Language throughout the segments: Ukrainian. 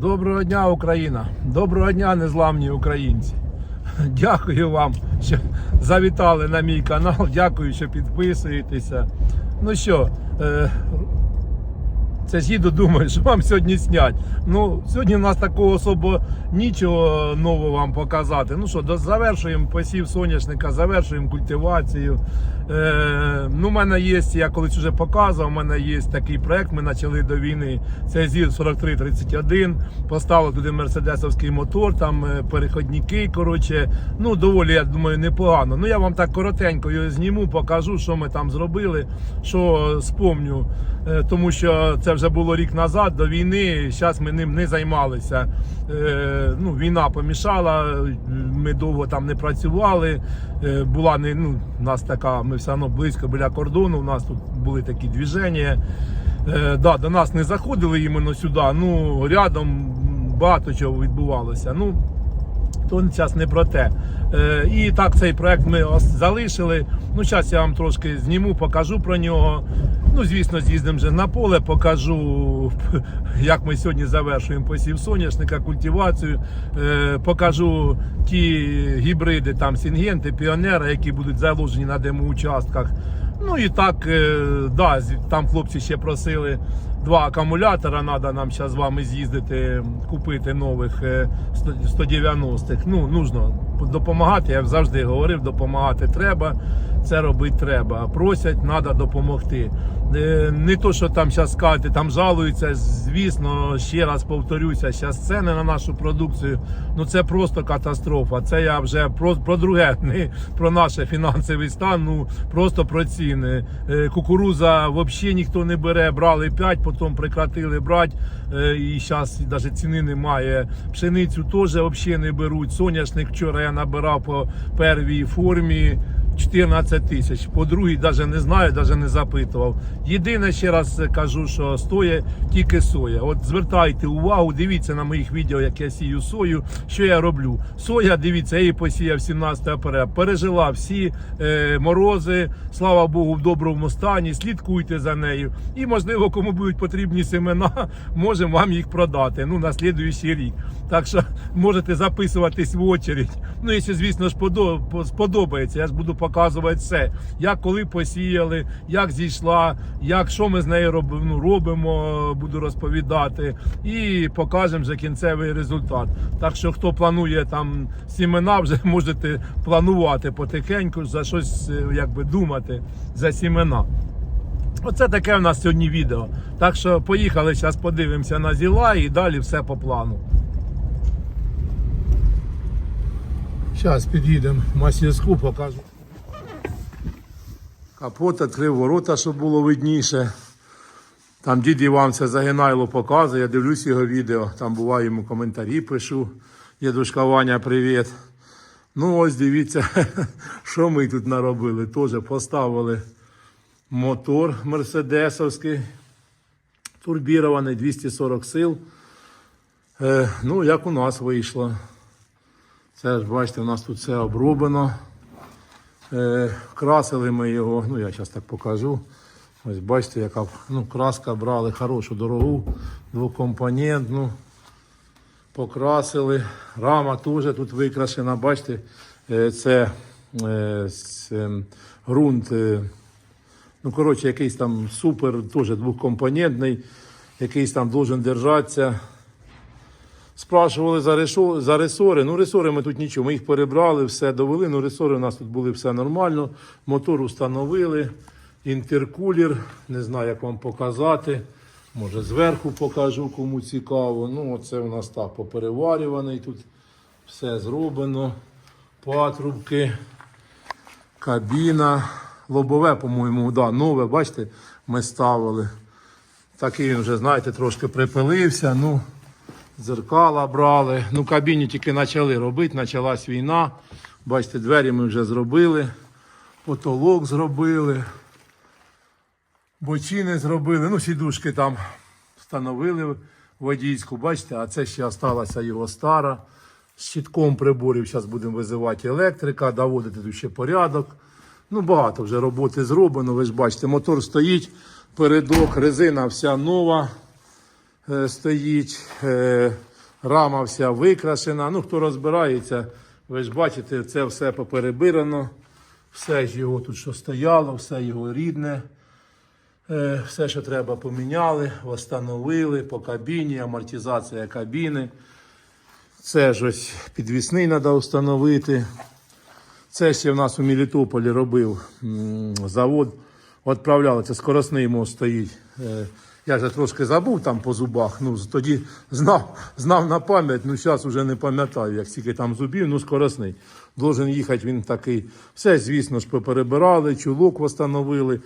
Доброго дня, Україна! Доброго дня, незламні українці! Дякую вам, що завітали на мій канал. Дякую, що підписуєтеся. Ну що, е, це ж їду, думаю, що вам сьогодні снять. Ну, сьогодні у нас такого особо нічого нового вам показати. Ну що, завершуємо посів соняшника, завершуємо культивацію. Е, ну, у мене є, я колись вже показував, у мене є такий проект. Ми почали до війни. Це ЗІР 4331. Поставили туди мерседесовський мотор, там е, переходники. Коротше, ну доволі, я думаю, непогано. Ну я вам так коротенько його зніму, покажу, що ми там зробили, що спомню. Е, тому що це вже було рік назад до війни. Зараз ми ним не займалися. Ну, війна помішала, ми довго там не працювали. Була не ну, нас така, ми все одно близько біля кордону. У нас тут були такі движення. Е, да, до нас не заходили іменно сюди. Ну рядом багато чого відбувалося. Ну то зараз не про те. Е, і так цей проект ми залишили. Ну, зараз я вам трошки зніму, покажу про нього. Ну, звісно, з'їздимо вже на поле, покажу, як ми сьогодні завершуємо посів соняшника, культивацію. Е, покажу ті гібриди, там сінгенти, піонери, які будуть заложені на демоучастках. Ну і так, е, да, там хлопці ще просили два акумулятора. Треба нам зараз з вами з'їздити, купити нових е, 100 190-х. Ну, нужно допомагати. Я завжди говорив, допомагати треба. Це робити треба. Просять, треба допомогти. Е, Не то, що там зараз скажете, там жалуються. Звісно, ще раз повторюся, зараз ціни на нашу продукцію. Ну це просто катастрофа. Це я вже про, про друге, не про наш фінансовий стан. Ну просто про ціни. Е, Кукуруза взагалі ніхто не бере. Брали 5, потім прекратили брати. Е, І зараз навіть ціни немає. Пшеницю теж взагалі не беруть. Соняшник вчора я набирав по первій формі. 14 тисяч. По другій навіть не знаю, навіть не запитував. Єдине ще раз кажу, що стоїть тільки соя. От звертайте увагу, дивіться на моїх відео, як я сію сою, що я роблю. Соя, дивіться, я її посіяв 17 апреля, пережила всі е, морози, слава Богу, в доброму стані. Слідкуйте за нею. І, можливо, кому будуть потрібні семена, можемо вам їх продати. Ну, на слідуючий рік. Так що можете записуватись в очередь. Ну, якщо, звісно ж, сподобається, я ж буду показувати все. Як коли посіяли, як зійшла, як що ми з нею роб, ну, робимо, буду розповідати. І покажемо вже кінцевий результат. Так що, хто планує там сімена, вже можете планувати потихеньку, за щось е, якби думати за сімена. Оце таке в нас сьогодні відео. Так що поїхали, зараз подивимося на зіла і далі все по плану. Зараз під'їдемо в мастерську, покажу. Капот відкрив ворота, щоб було видніше. Там дід Іван це загинайло показує, я дивлюсь його відео, там буває йому коментарі пишу. Дідушка Ваня, привіт. Ну ось дивіться, що ми тут наробили. Теж поставили мотор мерседесовський, турбірований 240 сил. Е, ну, як у нас вийшло. Це ж бачите, у нас тут все оброблено. Е, красили ми його, ну я зараз так покажу. Ось бачите, яка ну, краска брали хорошу, дорогу, двокомпонентну. Покрасили. Рама теж тут викрашена. Бачите, е, це, е, з, ем, ґрунт. е, Ну, коротше, якийсь там супер, теж двокомпонентний, якийсь там должен держатися. Спрашували за, решо, за ресори. Ну, ресори ми тут нічого. Ми їх перебрали, все довели. Ну, ресори у нас тут були все нормально. Мотор установили, інтеркулер. Не знаю, як вам показати. Може, зверху покажу, кому цікаво. Ну, оце у нас так попереварюваний. Тут все зроблено. Патрубки, кабіна. Лобове, по-моєму, да, нове, бачите, ми ставили. Такий він вже, знаєте, трошки припилився. Ну, дзеркала брали. Ну, кабіні тільки почали робити, почалась війна. Бачите, двері ми вже зробили, потолок зробили, бочини зробили, ну, сідушки там встановили водійську, бачите, а це ще залишилася його стара. З щитком приборів зараз будемо визивати електрика, доводити тут ще порядок. Ну, багато вже роботи зроблено. Ви ж бачите, мотор стоїть, передок, резина вся нова стоїть. Е, Рама вся викрашена. Ну, хто розбирається, ви ж бачите, це все поперебирано. Все ж його тут, що стояло, все його рідне. Е, Все, що треба, поміняли, встановили по кабіні, амортизація кабіни. Це ж ось підвісний треба встановити. Це ще в нас у Мелітополі робив завод. Відправляли, це скоросний мост стоїть. Я вже трошки забув там по зубах. Ну, тоді знав, знав на пам'ять, ну зараз вже не пам'ятаю, як стільки там зубів, ну скоросний. Должен їхати він такий. Все, звісно ж, поперебирали, чулок встановили,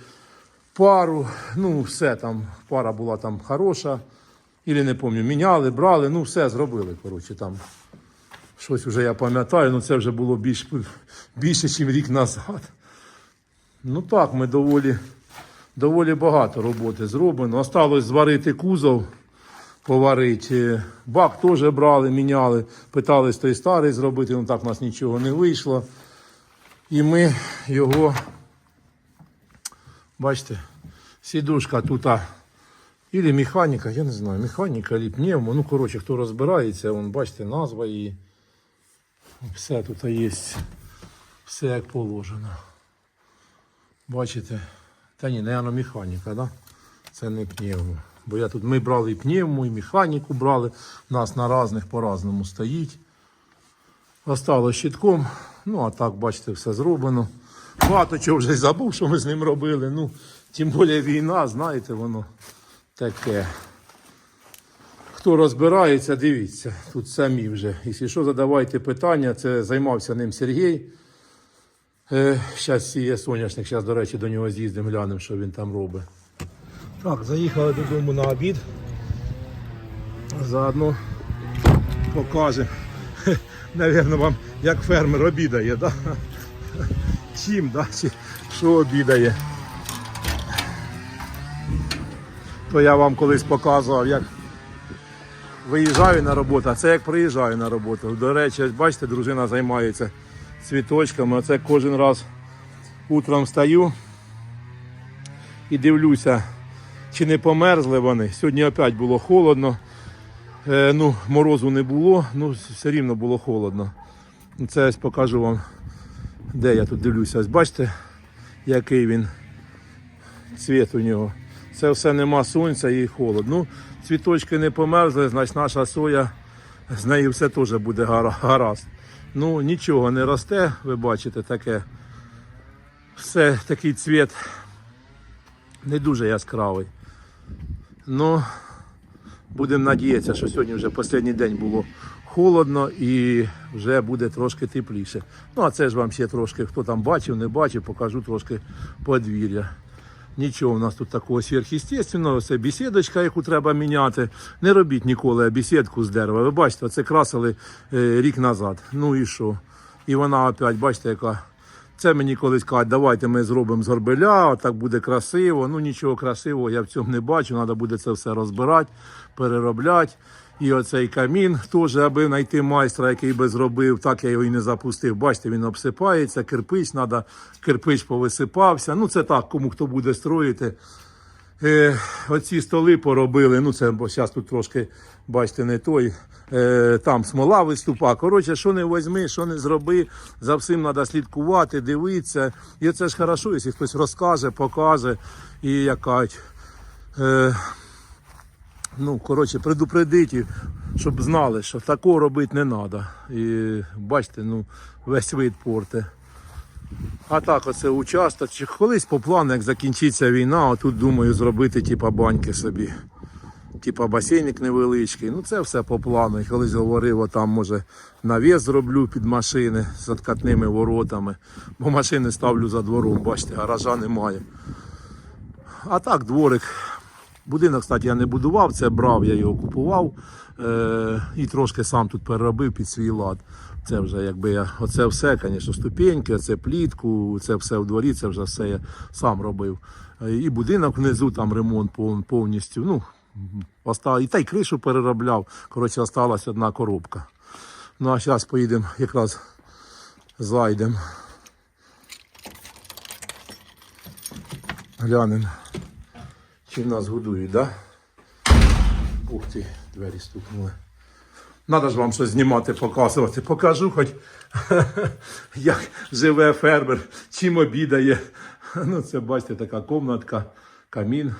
пару, ну все там, пара була там хороша. Ілі не пам'ятаю, міняли, брали, ну все зробили. Коротше, там щось вже я пам'ятаю, ну це вже було більш, більше, ніж рік назад. Ну так, ми доволі, доволі багато роботи зроблено. Осталось зварити кузов, поварити. Бак теж брали, міняли, питались той старий зробити, ну так у нас нічого не вийшло. І ми його, бачите, сідушка тут. Ілі механіка, я не знаю, механіка, або. Ну, коротше, хто розбирається, вон, бачите, назва і все тут є. Все як положено. Бачите? Та ні, наверное, механіка, да? Це не пневмо. Бо я тут ми брали і пневму, і механіку брали. У нас на різних по-разному стоїть. Осталось щитком. Ну, а так, бачите, все зроблено. Багато чого вже забув, що ми з ним робили. Ну, тим більше війна, знаєте, воно таке. Хто розбирається, дивіться, тут самі вже. Якщо що, задавайте питання, це займався ним Сергій. Зараз сіє соняшник, зараз, до речі, до нього з'їздимо, глянемо, що він там робить. Так, заїхали додому на обід. Заодно покажемо. Навірно, вам як фермер обідає, да? Чим, да? Чи що обідає? То я вам колись показував, як виїжджаю на роботу, а це як приїжджаю на роботу. До речі, бачите, дружина займається цвіточками. Оце кожен раз утром встаю і дивлюся, чи не померзли вони. Сьогодні опять було холодно. Е, ну, морозу не було, ну все рівно було холодно. Це ось покажу вам, де я тут дивлюся. Ось бачите, який він цвіт у нього. Це все нема сонця і холод. Ну, цвіточки не померзли, значить наша соя, з нею все теж буде гаразд. Ну, нічого не росте, ви бачите, таке. Все такий цвіт не дуже яскравий. Ну, будемо надіятися, що сьогодні вже останній день було холодно і вже буде трошки тепліше. Ну, а це ж вам ще трошки, хто там бачив, не бачив, покажу трошки подвір'я. Нічого у нас тут такого сверхъестественного. Це бесідочка, яку треба міняти. Не робіть ніколи бесідку з дерева. Ви бачите, це красили е, рік назад. Ну і що? І вона опять, бачите, яка. Це мені колись кажуть, давайте ми зробимо з горбеля, так буде красиво. Ну нічого красивого я в цьому не бачу. Треба буде це все розбирати, переробляти. І оцей камін теж, аби знайти майстра, який би зробив, так я його і не запустив. Бачите, він обсипається, кирпич, треба, кирпич повисипався. Ну це так, кому хто буде строїти. Е, оці столи поробили. Ну це бо зараз тут трошки, бачите, не той. Е, там смола виступа. Коротше, що не возьми, що не зроби, за всім треба слідкувати, дивитися. І це ж хорошо, якщо хтось розкаже, покаже і якась. Е, ну, коротше, предупредить, щоб знали, що такого робити не треба. І бачите, ну, весь вид порте. А так, оце участок. Колись по плану, як закінчиться війна, отут думаю зробити типа баньки собі. Типа басейник невеличкий. Ну це все по плану. І колись говорив, о, там може навіс зроблю під машини з откатними воротами. Бо машини ставлю за двором, бачите, гаража немає. А так, дворик. Будинок, кстати, я не будував, це брав, я його купував е- і трошки сам тут переробив під свій лад. Це вже якби я оце все, звісно, ступеньки, це плітку, це все в дворі, це вже все я сам робив. Е, І будинок внизу, там ремонт пов- повністю. Ну, оста- і та й кришу переробляв. Коротше, осталась одна коробка. Ну а зараз поїдемо якраз зайдемо. Глянемо. Чи в нас годують, да? Ух ти, двері стукнули. Надо ж вам щось знімати, показувати. Покажу хоч, як живе фермер, чим обідає. Ну, це бачите, така комнатка, камін.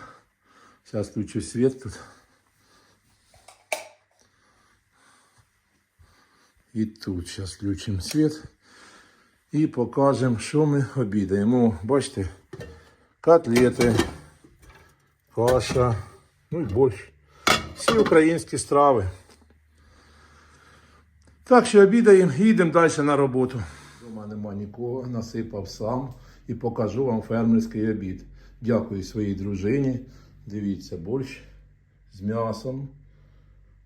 Зараз включу світ тут. І тут зараз включимо світ. І покажемо, що ми обідаємо. Бачите, котлети, каша, ну і борщ. Всі українські страви. Так що обідаємо і йдемо далі на роботу. Дома нема нікого, насипав сам і покажу вам фермерський обід. Дякую своїй дружині. Дивіться, борщ з м'ясом,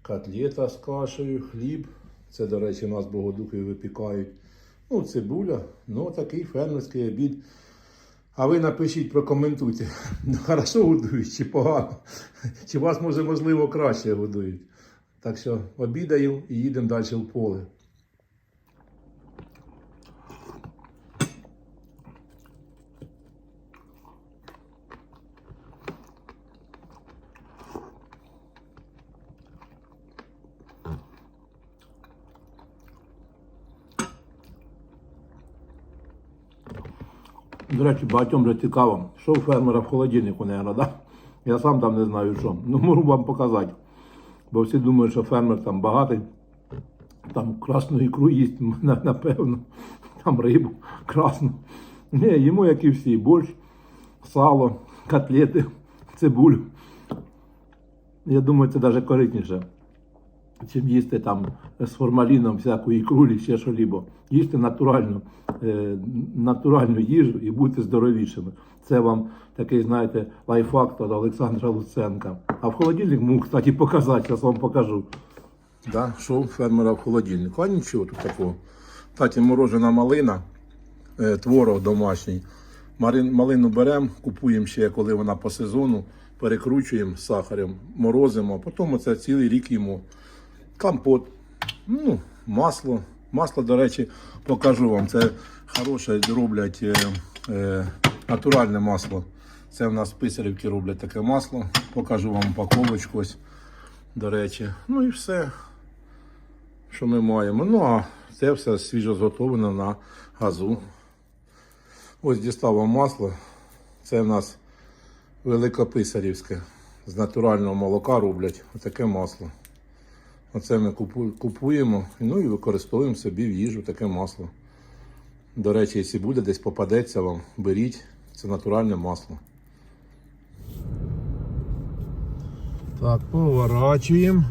котлета з кашею, хліб. Це, до речі, у нас богодухи випікають. Ну, цибуля, ну такий фермерський обід. А ви напишіть, прокоментуйте, ну, хорошо годують чи погано. Чи вас, може, можливо, краще годують. Так що обідаю і їдемо далі в поле. До речі, багатьом вже цікаво, що у фермера в холодильнику, наверное, да? Я сам там не знаю що. Ну можу вам показати. Бо всі думають, що фермер там багатий, там красну ікру їсть, напевно, там рибу красну. Ні, йому, як і всі, борщ, сало, котлети, цибулю. Я думаю, це навіть корисніше, чим їсти там з формаліном всяку ікру чи ще що-лібо. Їсти натуральну, натуральну їжу і бути здоровішими. Це вам такий, знаєте, лайфхак від Олександра Луценка. А в холодильник можу, кстати, показати, зараз вам покажу. Да, що фермера в холодильнику? А нічого тут такого. Кстати, морожена малина, е, творог домашній. Малину беремо, купуємо ще, коли вона по сезону, перекручуємо сахарем, морозимо, а потім оце цілий рік їмо. Компот, ну, масло. Масло, до речі, покажу вам. Це хороше роблять е, е, натуральне масло. Це в нас писарівки роблять таке масло. Покажу вам упаковочку ось, до речі. Ну і все, що ми маємо. Ну, а це все свіжо зготовлено на газу. Ось дістав вам масло. Це в нас великописарівське. З натурального молока роблять отаке масло. Оце ми купуємо ну і використовуємо собі в їжу таке масло. До речі, якщо буде десь попадеться вам, беріть. Це натуральне масло. Так, поворачуємо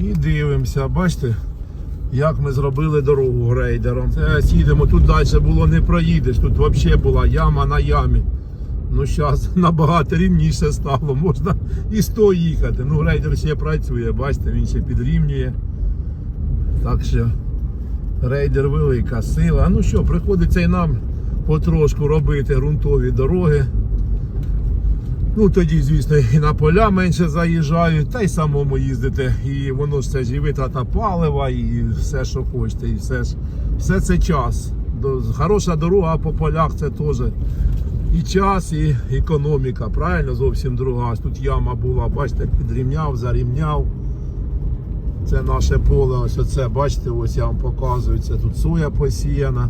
і дивимося. Бачите, як ми зробили дорогу грейдером. Це їдемо, тут далі було не проїдеш, тут взагалі була яма на ямі. Ну, зараз набагато рівніше стало, можна і 100 їхати. Ну, грейдер ще працює, бачите, він ще підрівнює. Так що рейдер велика сила. Ну що, приходиться і нам потрошку робити ґрунтові дороги. Ну тоді, звісно, і на поля менше заїжджають, та й самому їздити. І воно ж це ж і витрата палива, і все, що хочете, і все ж все це час. Хороша дорога по полях це теж і час, і економіка. Правильно, зовсім друга. Тут яма була, бачите, як підрівняв, зарівняв. Це наше поле, ось оце, бачите, ось я вам показую. Це тут соя посіяна.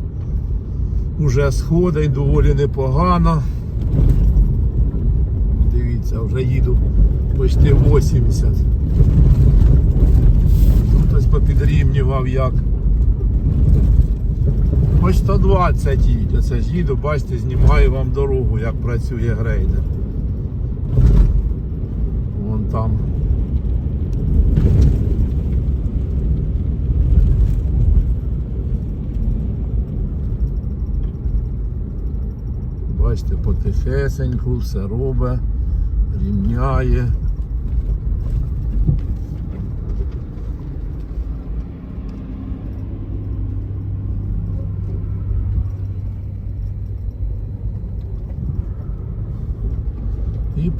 Уже сходить доволі непогано. Дивіться, вже їду почти 80. Тут Хтось попідрівнював як. По 120 їдь. Оце ж їду, бачите, знімаю вам дорогу, як працює грейдер. Вон там. Бачите, потихесеньку все робить, рівняє.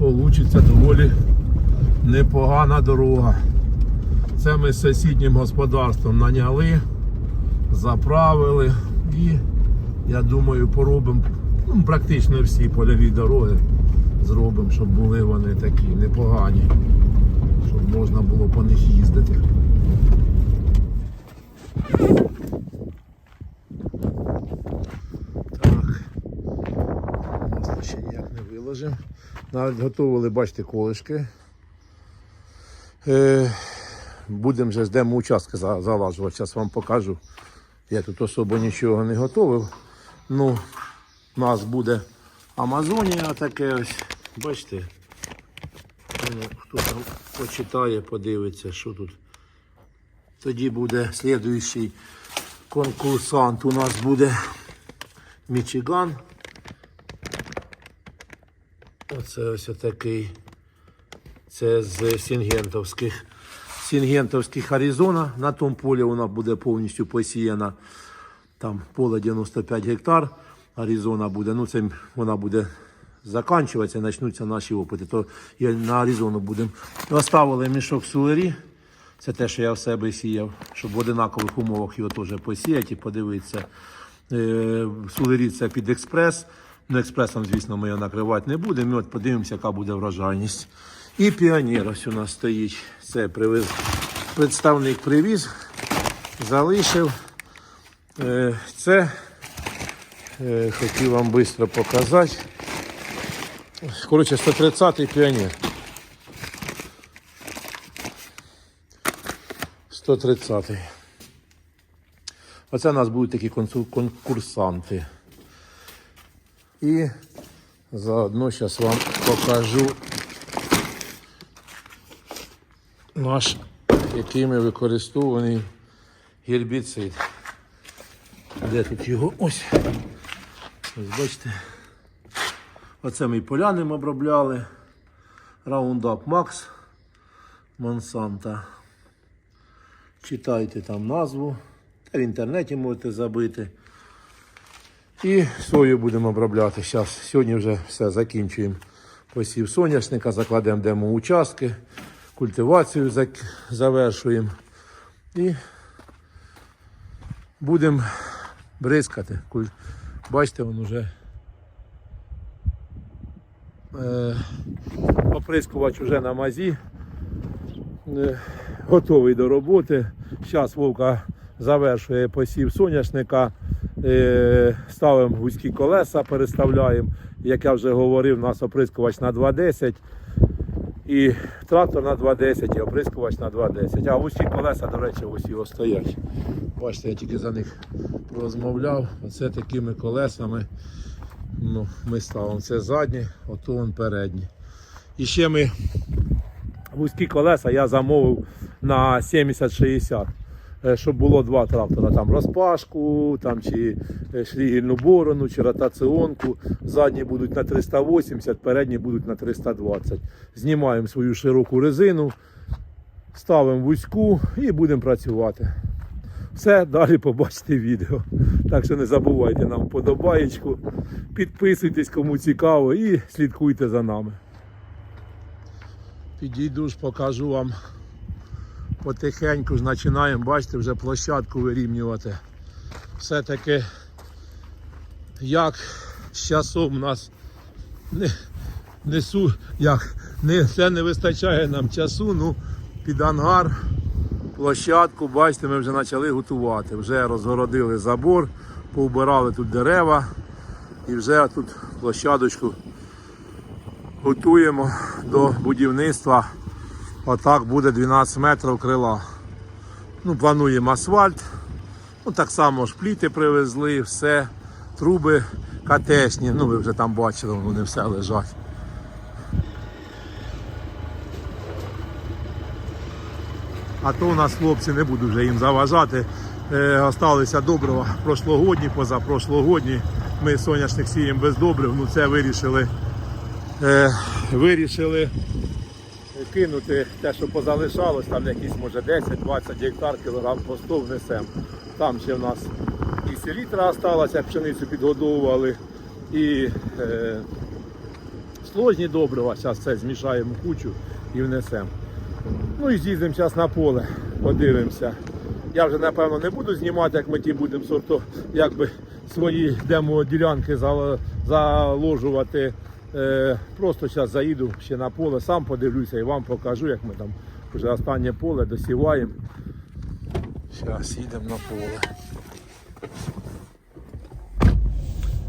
Вийде доволі непогана дорога. Це ми з сусіднім господарством наняли, заправили і я думаю поробимо ну, практично всі польові дороги зробимо, щоб були вони такі непогані. Щоб можна було по них їздити. Так. Масло ще ніяк не виложимо. Навіть готували, бачите, колишки. Е, будемо вже з демо участки залажувати. Зараз вам покажу. Я тут особо нічого не готував. Ну, у нас буде Амазонія таке ось. Бачите? Ну, хто там почитає, подивиться, що тут. Тоді буде слідуючий конкурсант. У нас буде Мічиган. Оце ось такий. Це з Сінгентовських. Сінгентовських Аризона. На тому полі вона буде повністю посіяна. Там поле 95 гектар. Аризона буде. Ну, це вона буде закінчуватися, почнуться наші опити. То я на Аризону будемо. Оставили мішок сулері. Це те, що я в себе сіяв, щоб в одинакових умовах його теж посіяти і подивитися. Е, Сулері це під експрес. Ну, експресом, звісно, ми його накривати не будемо. От подивимося, яка буде врожайність. І піонер ось у нас стоїть. Це привіз, представник привіз, залишив. Е, Це е, хотів вам швидко показати. Коротше, 130-й піонер. 130-й. Оце у нас будуть такі конкурсанти. І заодно зараз вам покажу наш, який ми використовуваний гербіцид. Де тут його? Ось. Ось бачите. Оце ми і поляним обробляли. Roundup Max Monsanto. Читайте там назву. Та в інтернеті можете забити. І сою будемо обробляти. Зараз, сьогодні вже все закінчуємо. Посів соняшника, закладемо демо участки, культивацію завершуємо. І будемо бризкати. Бачите, він вже е, оприскувач вже на мазі. Е, готовий до роботи. Зараз Вовка завершує посів соняшника. Ставимо вузькі колеса, переставляємо. Як я вже говорив, у нас оприскувач на 2.10 і трактор на 2.10 і оприскувач на 2.10. А вузькі колеса, до речі, ось його стоять. Бачите, я тільки за них розмовляв. Оце такими колесами ну, ми ставимо. Це задні, ото вон передні. І ще ми вузькі колеса я замовив на 70-60. Е, Щоб було два трактора, там розпашку, там чи е, шлігельну борону, чи ротаціонку. Задні будуть на 380, передні будуть на 320. Знімаємо свою широку резину, ставимо вузьку і будемо працювати. Все, далі побачите відео. Так що не забувайте нам вподобаєчку, підписуйтесь, кому цікаво, і слідкуйте за нами. Підійду ж, покажу вам потихеньку починаємо, бачите, вже площадку вирівнювати. Все-таки як з часом у нас не, несу, як не, все не вистачає нам часу, ну під ангар, площадку, бачите, ми вже почали готувати. Вже розгородили забор, повбирали тут дерева і вже тут площадочку готуємо до будівництва. Отак буде 12 метрів крила. Ну, плануємо асфальт. Ну, так само ж пліти привезли, все, труби катешні. Ну, ви вже там бачили, вони все лежать. А то у нас хлопці не буду вже їм заважати. Е, осталися добрива прошлогодні, позапрошлогодні. Ми соняшник сіємо без добрив, ну це вирішили е, вирішили кинути те, що позалишалось, там якісь може 10-20 гектар кілограм по 100 внесемо. Там ще в нас і селітра осталася, пшеницю підгодовували, і е, сложні добрива. Зараз це змішаємо кучу і внесемо. Ну і з'їздимо зараз на поле, подивимося. Я вже напевно не буду знімати, як ми ті будемо сорто, якби свої демо-ділянки заложувати. Е, просто зараз заїду ще на поле, сам подивлюся і вам покажу, як ми там вже останнє поле, досіваємо. Зараз їдемо на поле.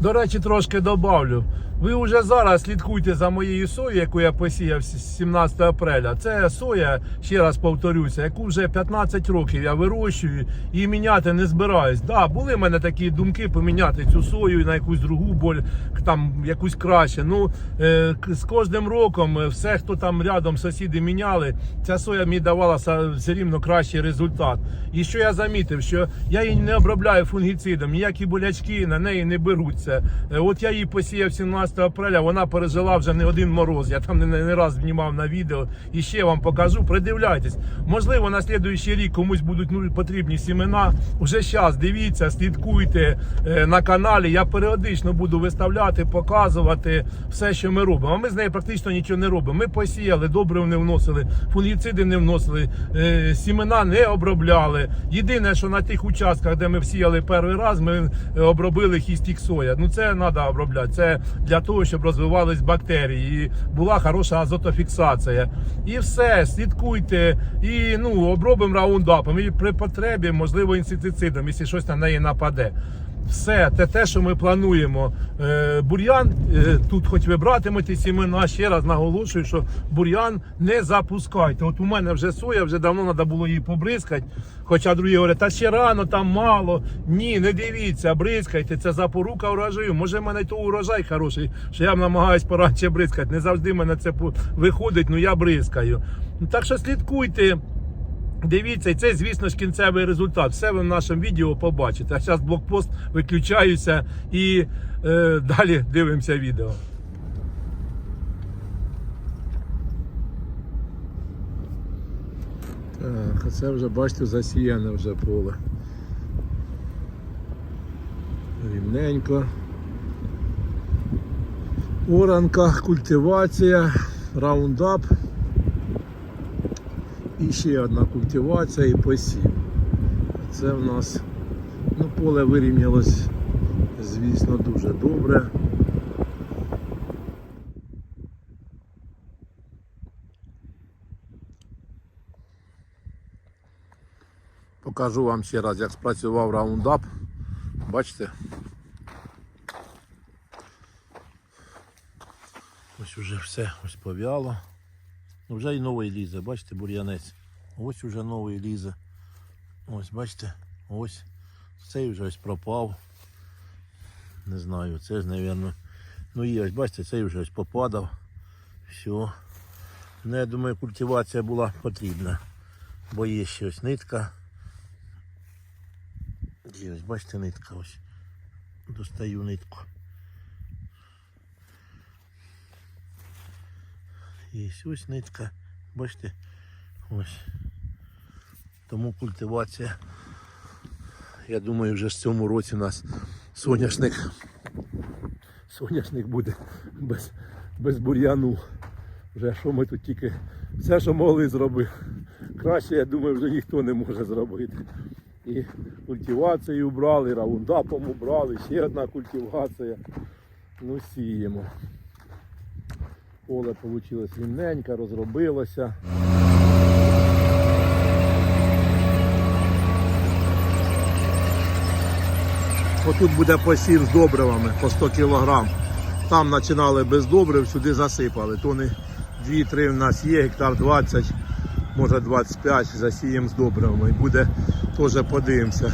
До речі, трошки добавлю. Ви вже зараз слідкуйте за моєю соєю, яку я посіяв 17 апреля. Це соя, ще раз повторюся, яку вже 15 років я вирощую і міняти не збираюсь. Да, були в мене такі думки поміняти цю сою на якусь другу боль, там якусь краще. Ну е, з кожним роком е, все, хто там рядом сусіди міняли, ця соя мені давала все рівно кращий результат. І що я замітив, що я її не обробляю фунгіцидом, ніякі болячки на неї не беруться. Е, От я її посіяв 17 апреля, вона пережила вже не один мороз. Я там не, не раз знімав на відео і ще вам покажу. Придивляйтесь. Можливо, на слідуючий рік комусь будуть ну, потрібні сімена. Уже зараз дивіться, слідкуйте е, на каналі. Я періодично буду виставляти, показувати все, що ми робимо. А ми з нею практично нічого не робимо. Ми посіяли, добрив не вносили, фунгіциди не вносили, е, сімена не обробляли. Єдине, що на тих участках, де ми всіяли перший раз, ми е, обробили хістік соя. Ну це треба обробляти. Це для того, щоб розвивались бактерії і була хороша азотофіксація. І все, слідкуйте і ну обробимо раундапом. І при потребі, можливо, інсектицидом, якщо щось на неї нападе. Все, те, те, що ми плануємо. Е, бур'ян, е, тут хоч ви братимете сімена, ще раз наголошую, що бур'ян не запускайте. От у мене вже соя, вже давно треба було її побризкати. Хоча другі говорять, та ще рано, там мало. Ні, не дивіться, бризкайте, це запорука урожаю. Може, в мене то урожай хороший, що я намагаюсь порадше бризкати. Не завжди мене це виходить, ну я бризкаю. Ну, Так що слідкуйте. Дивіться, і це, звісно ж, кінцевий результат. Все ви в нашому відео побачите. А зараз блокпост виключаюся і е, далі дивимося відео. Так, а це вже, бачите, засіяне вже поле. Рівненько. Оранка, культивація, раундап. І ще одна культивація і посів. Це в нас ну, поле вирівнялось, звісно, дуже добре. Покажу вам ще раз, як спрацював раундап. Бачите? Ось уже все ось пов'яло. Вже і новий лізе, бачите, бур'янець. Ось уже новий лізе. Ось, бачите, ось. Цей вже ось пропав. Не знаю, це ж, мабуть. Ну і ось, бачите, цей вже ось попадав. Все. Ну, я думаю, культивація була потрібна. Бо є ще ось нитка. Ось, бачите, нитка ось. Достаю нитку. Є ось нитка, бачите, ось. Тому культивація. Я думаю, вже в цьому році у нас соняшник. Соняшник буде без, без бур'яну. Вже що ми тут тільки все, що могли зробити. Краще, я думаю, вже ніхто не може зробити. І культивацію убрали, раундапом убрали, ще одна культивація. Ну, сіємо. Поле вийшло рівненько, розробилося. Отут буде посів з добривами по 100 кг. Там починали без добрив, сюди засипали. Тони 2-3 в нас є, гектар 20, може 25, засіємо з добривами. І буде теж подивимося.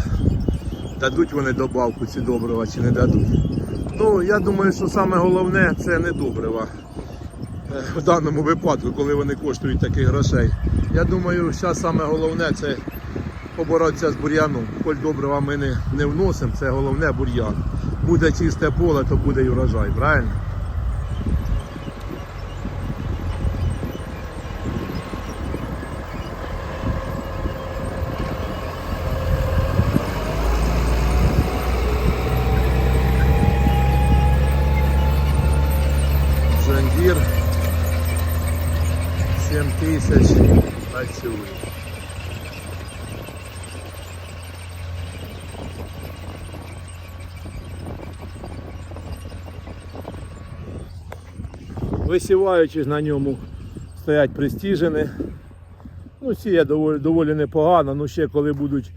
Дадуть вони добавку ці добрива чи не дадуть. Ну, я думаю, що саме головне це не добрива в даному випадку, коли вони коштують таких грошей. Я думаю, зараз саме головне це поборотися з бур'яном. Коль добрива ми не, не вносимо, це головне бур'ян. Буде чисте поле, то буде і врожай, правильно? Тисяч працює. Висіваючи на ньому стоять пристіжені. Ну, сіє доволі, доволі непогано, ну ще коли будуть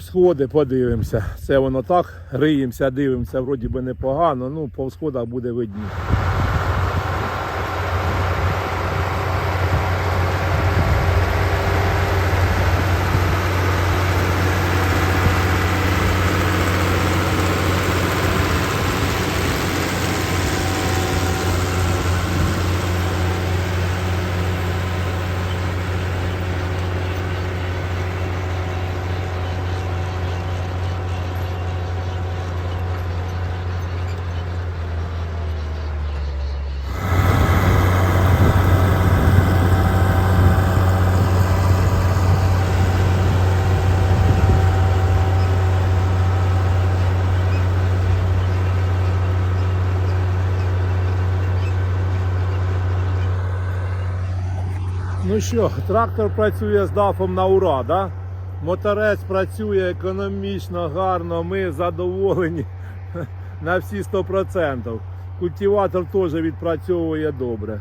сходи, подивимося. Це воно так, риємося, дивимося, вроді би непогано, ну по сходах буде видніше. Ну що, трактор працює з дафом на ура, да? Моторець працює економічно, гарно, ми задоволені на всі 100%. Культиватор теж відпрацьовує добре.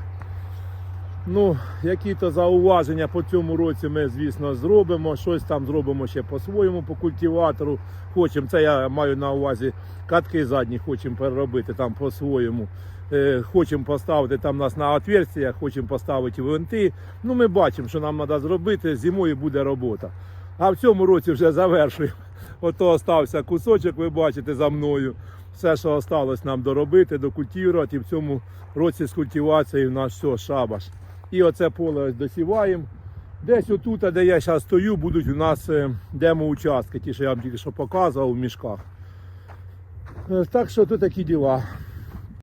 Ну, які-то зауваження по цьому році ми, звісно, зробимо. Щось там зробимо ще по-своєму по культиватору. Хочемо, це я маю на увазі катки задні, хочемо переробити там по-своєму. Е, хочемо поставити там нас на отверстіях, хочемо поставити винти. Ну, ми бачимо, що нам треба зробити, зимою буде робота. А в цьому році вже завершуємо. Ото остався кусочок, ви бачите за мною. Все, що осталось нам доробити, докультивувати. І в цьому році з культивацією в нас все, шабаш. І оце поле ось досіваємо. Десь отут, де я зараз стою, будуть у нас е, демо-участки, ті, що я вам тільки що показував в мішках. Е, Так що тут такі діла.